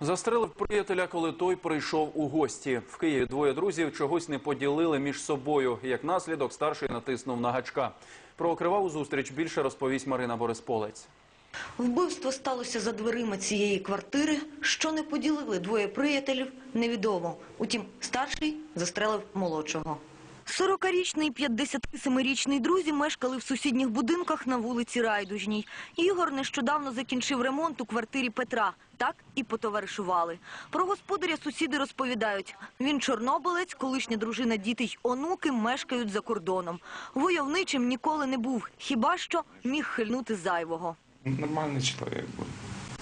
Застрелив приятеля, коли той прийшов у гості. В Києві двоє друзів чогось не поділили між собою. Як наслідок, старший натиснув на гачка. Про криваву зустріч більше розповість Марина Борисполець. Вбивство сталося за дверима цієї квартири. Що не поділили двоє приятелів, невідомо. Утім, старший застрелив молодшого. 40-річний і 57-річний друзі мешкали в сусідніх будинках на вулиці Райдужній. Ігор нещодавно закінчив ремонт у квартирі Петра. Так і потоваришували. Про господаря сусіди розповідають. Він чорнобилець, колишня дружина, діти й онуки мешкають за кордоном. Войовничим ніколи не був, хіба що міг хильнути зайвого. Нормальный человек был.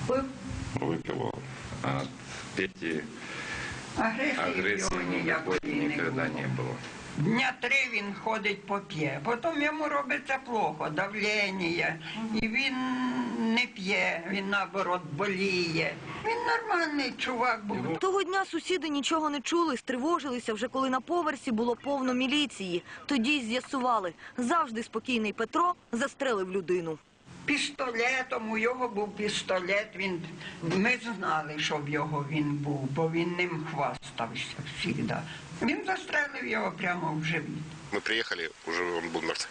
Пив? Выпил, а Пети Агресії в нього ніякої не никогда було. не было. Дня три він ходить поп'є, потім йому робиться плохо, давлення, і він не п'є, він наоборот боліє. Він нормальний чувак був. Того дня сусіди нічого не чули, стривожилися вже коли на поверсі було повно міліції. Тоді й з'ясували, завжди спокійний Петро застрелив людину. Пістолетом, у його був пістолет, він, ми знали, що в його він був, бо він ним хвастався завжди. Він застрелив його прямо в живіт. Мы приехали, уже он был мертв.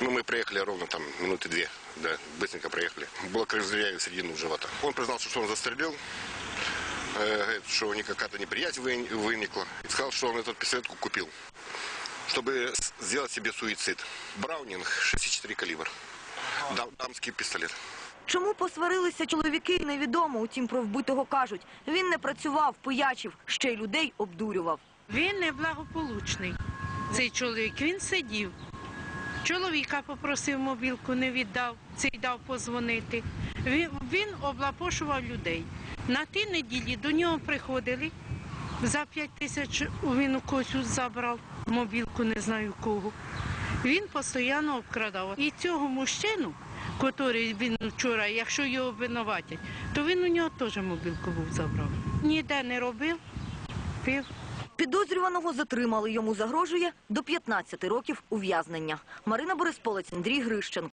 Ну, мы приехали ровно там минуты две, да, быстренько проехали. Было кровоизлияние в середину живота. Он признался, что он застрелил, э, говорит, что у них какая-то неприязнь вы- выникла. И сказал, что он этот пистолет купил, чтобы с- сделать себе суицид. Браунинг 6,4 калибр. Дам- дамский пистолет. Чому посварилися чоловіки, невідомо. Утім, про вбитого кажуть. Він не працював, пиячив, ще й людей обдурював. Він неблагополучний. Цей чоловік він сидів. Чоловіка попросив мобілку, не віддав, цей дав позвонити. Він, він облапошував людей. На тій неділі до нього приходили. За п'ять тисяч він у когось забрав мобілку, не знаю кого. Він постійно обкрадав. І цього мужчину, який він вчора, якщо його винуватять, то він у нього теж мобілку був забрав. Ніде не робив, пив. Підозрюваного затримали. Йому загрожує до 15 років ув'язнення. Марина Борисполець, Андрій Грищенко.